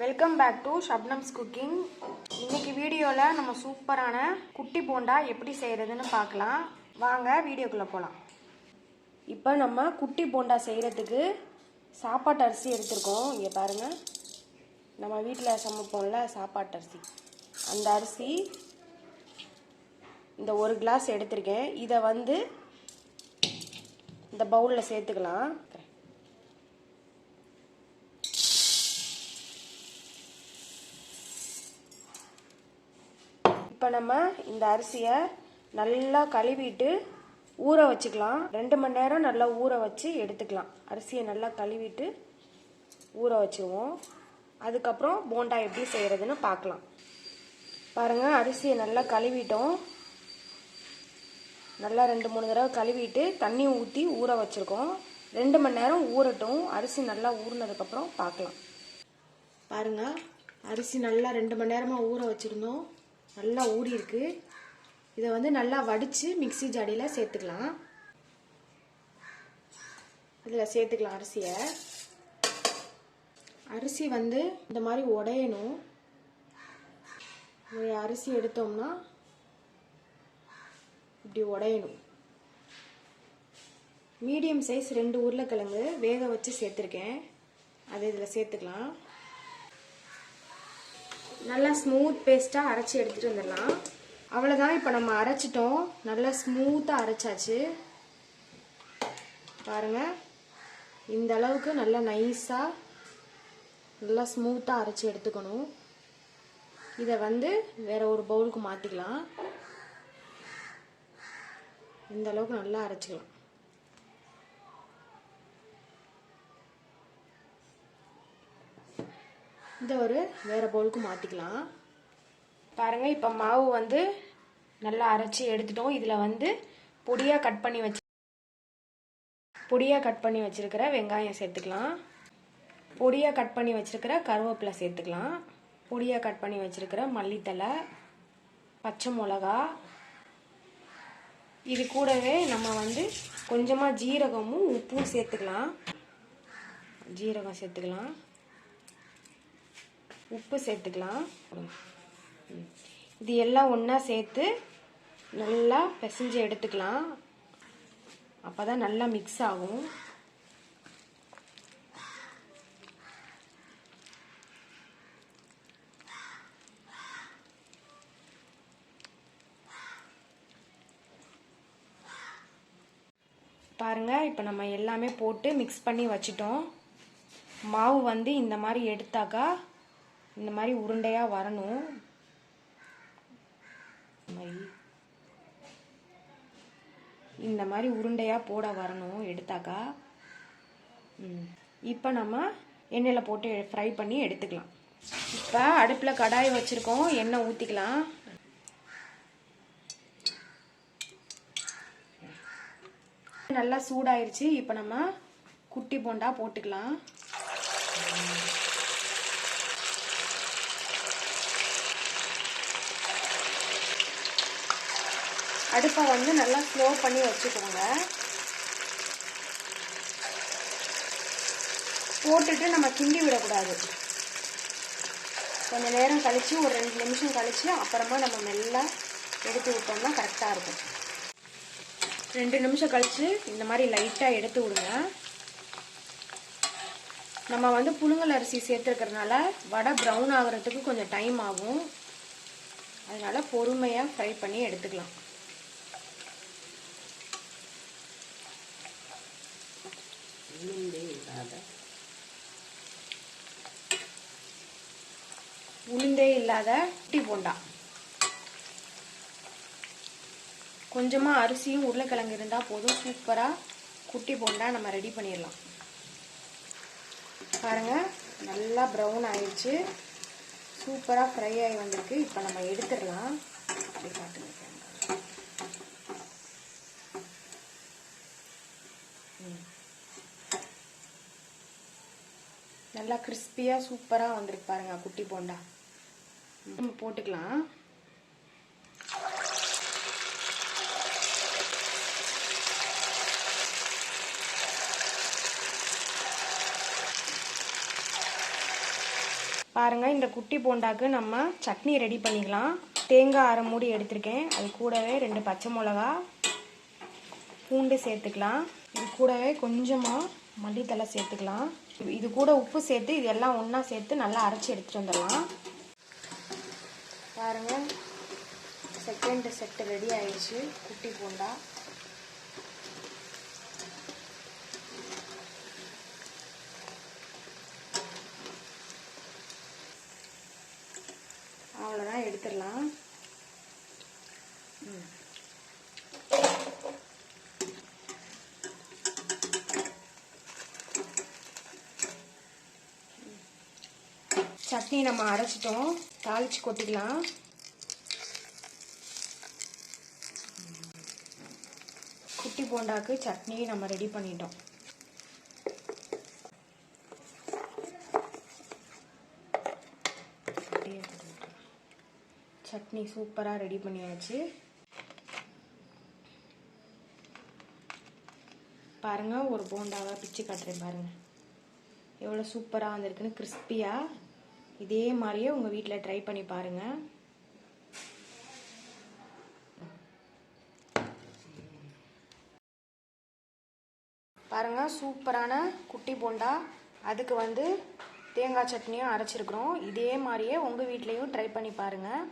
Welcome back to Shabnam's cooking இன்னைக்கு வீடியோவில் நம்ம சூப்பரான குட்டி போண்டா எப்படி செய்கிறதுன்னு பார்க்கலாம். வாங்க வீடியோக்குள்ளே போகலாம் இப்போ நம்ம குட்டி போண்டா செய்கிறதுக்கு சாப்பாட்டு அரிசி எடுத்திருக்கோம். இங்கே பாருங்கள் நம்ம வீட்டில் சமைப்போம்ல சாப்பாட்டு அரிசி. அந்த அரிசி இந்த ஒரு கிளாஸ் எடுத்திருக்கேன். இதை வந்து இந்த பவுலில் சேர்த்துக்கலாம். இப்போ நம்ம இந்த அரிசியை நல்லா கழுவிட்டு ஊற வச்சுக்கலாம். ரெண்டு மணி நேரம் நல்லா ஊற வச்சு எடுத்துக்கலாம். அரிசியை நல்லா கழுவிட்டு ஊற வச்சுருவோம். அதுக்கப்புறம் போண்டா எப்படி செய்கிறதுன்னு பார்க்கலாம். பாருங்கள் அரிசியை நல்லா கழுவிட்டோம். நல்லா ரெண்டு மூணு தடவை கழுவிட்டு தண்ணி ஊற்றி ஊற வச்சுருக்கோம். ரெண்டு மணி நேரம் ஊறட்டும். அரிசி நல்லா ஊறினதுக்கப்புறம் பார்க்கலாம். பாருங்கள் அரிசி நல்லா ரெண்டு மணி நேரமாக ஊற வச்சுருந்தோம். நல்லா ஊறி இருக்கு இதை வந்து நல்லா வடித்து மிக்ஸி ஜாடியில் சேர்த்துக்கலாம். இதில் சேர்த்துக்கலாம் அரிசியை. அரிசி வந்து இந்த மாதிரி உடையணும். அரிசி எடுத்தோம்னா இப்படி உடையணும். மீடியம் சைஸ் ரெண்டு உருளைக்கிழங்கு வேக வச்சு சேர்த்துருக்கேன். அதை இதில் சேர்த்துக்கலாம். நல்லா ஸ்மூத் பேஸ்ட்டாக அரைச்சி எடுத்துகிட்டு வந்துடலாம். அவ்வளோதான் இப்போ நம்ம அரைச்சிட்டோம். நல்லா ஸ்மூத்தாக அரைச்சாச்சு. பாருங்கள் இந்த அளவுக்கு நல்லா நைஸாக நல்லா ஸ்மூத்தாக அரைச்சி எடுத்துக்கணும். இதை வந்து வேற ஒரு பவுலுக்கு மாற்றிக்கலாம் இந்த அளவுக்கு நல்லா அரைச்சிக்கலாம். இந்த ஒரு வேறு பவுலுக்கு மாற்றிக்கலாம் பாருங்கள் இப்போ மாவு வந்து நல்லா அரைச்சி எடுத்துட்டோம். இதில் வந்து பொடியாக கட் பண்ணி வச்சு பொடியாக கட் பண்ணி வச்சுருக்கிற வெங்காயம் சேர்த்துக்கலாம். பொடியாக கட் பண்ணி வச்சுருக்கிற கருவேப்பிலை சேர்த்துக்கலாம். பொடியாக கட் பண்ணி வச்சுருக்கிற மல்லித்தலை பச்சை மிளகா. இது கூடவே நம்ம வந்து கொஞ்சமாக ஜீரகமும் உப்பும் சேர்த்துக்கலாம். ஜீரகம் சேர்த்துக்கலாம். உப்பு சேர்த்துக்கலாம். இது எல்லாம் ஒன்றா சேர்த்து நல்லா பிசைஞ்சு எடுத்துக்கலாம். அப்போ தான் நல்லா மிக்ஸ் ஆகும். பாருங்க இப்போ நம்ம எல்லாமே போட்டு மிக்ஸ் பண்ணி வச்சிட்டோம். மாவு வந்து இந்த மாதிரி எடுத்தாக்கா இந்த மாதிரி உருண்டையாக வரணும். இந்த மாதிரி. இந்த மாதிரி உருண்டையாக போட வரணும் எடுத்தாக்கா. இப்போ நம்ம எண்ணெயில் போட்டு ஃப்ரை பண்ணி எடுத்துக்கலாம். இப்போ அடுப்பில் கடாய் வச்சுருக்கோம் எண்ணெய் ஊற்றிக்கலாம் நல்லா சூடாயிருச்சு இப்போ நம்ம குட்டி போண்டா போட்டுக்கலாம். அடுப்பை வந்து நல்லா ஸ்லோ பண்ணி வச்சுக்கோங்க. போட்டுட்டு நம்ம கிண்டி விடக்கூடாது. கொஞ்சம் நேரம் கழித்து ஒரு ரெண்டு நிமிஷம் கழித்து அப்புறமா நம்ம மெல்ல எடுத்து விட்டோம்னா கரெக்டாக இருக்கும். ரெண்டு நிமிஷம் கழித்து இந்த மாதிரி லைட்டாக எடுத்து விடுங்க. நம்ம வந்து புழுங்கல் அரிசி சேர்த்துருக்கறனால வடை ப்ரௌன் ஆகுறதுக்கு கொஞ்சம் டைம் ஆகும். அதனால் பொறுமையாக ஃப்ரை பண்ணி எடுத்துக்கலாம். உளுந்தே இல்லாத குட்டி போண்டா. கொஞ்சமாக அரிசியும் உருளைக்கிழங்கு இருந்தால் போதும். சூப்பராக குட்டி போண்டா நம்ம ரெடி பண்ணிடலாம். பாருங்கள் நல்லா ப்ரௌன் ஆயிடுச்சு. சூப்பராக ஃப்ரை ஆகி வந்திருக்கு. இப்போ நம்ம எடுத்துடலாம். அப்படி காட்டுங்க நல்லா கிறிஸ்பியாக சூப்பராக வந்துருக்கு பாருங்க குட்டி போண்டா. நம்ம போட்டுக்கலாம். பாருங்கள் இந்த குட்டி போண்டாக்கு நம்ம சட்னி ரெடி பண்ணிக்கலாம். தேங்காய் அரை மூடி எடுத்திருக்கேன். அது கூடவே ரெண்டு பச்சை மிளகா பூண்டு சேர்த்துக்கலாம். இது கூடவே கொஞ்சமாக மல்லித்தலை சேர்த்துக்கலாம். இது- கூட உப்பு சேர்த்து இது எல்லாம் ஒன்றா சேர்த்து நல்லா அரைச்சி எடுத்துகிட்டு வந்துடலாம். பாருங்கள் செகண்ட் செட்டு ரெடி ஆயிடுச்சு குட்டி போண்டா. அவ்வளோதான் எடுத்துடலாம். ம். சட்னி நம்ம அரைச்சிட்டோம். தாளிச்சு கொட்டிக்கலாம். குட்டி போண்டாக்கு சட்னி நம்ம ரெடி பண்ணிட்டோம். சட்னி சூப்பராக ரெடி பண்ணியாச்சு. பாருங்க ஒரு போண்டாவை பிச்சு காட்டுறேன் பாருங்க. எவ்வளோ சூப்பராக வந்திருக்குன்னு கிறிஸ்பியாக இதே மாதிரியே உங்கள் வீட்டில் ட்ரை பண்ணி பாருங்கள் பாருங்கள் சூப்பரான குட்டி போண்டா. அதுக்கு வந்து தேங்காய் சட்னியும் அரைச்சிருக்கிறோம். இதே மாதிரியே உங்கள் வீட்லேயும் ட்ரை பண்ணி பாருங்கள்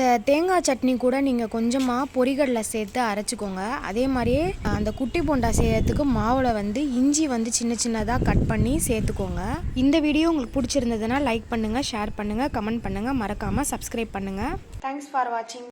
இந்த தேங்காய் சட்னி கூட நீங்கள் கொஞ்சமாக பொறிகடலை சேர்த்து அரைச்சிக்கோங்க. அதே மாதிரியே அந்த குட்டி போண்டா செய்யறதுக்கு மாவில் வந்து இஞ்சி வந்து சின்ன சின்னதாக கட் பண்ணி சேர்த்துக்கோங்க. இந்த வீடியோ உங்களுக்கு பிடிச்சிருந்ததுன்னா லைக் பண்ணுங்கள் ஷேர் பண்ணுங்கள் கமெண்ட் பண்ணுங்கள் மறக்காமல் சப்ஸ்கிரைப் பண்ணுங்கள் தேங்க்ஸ் ஃபார் வாட்சிங்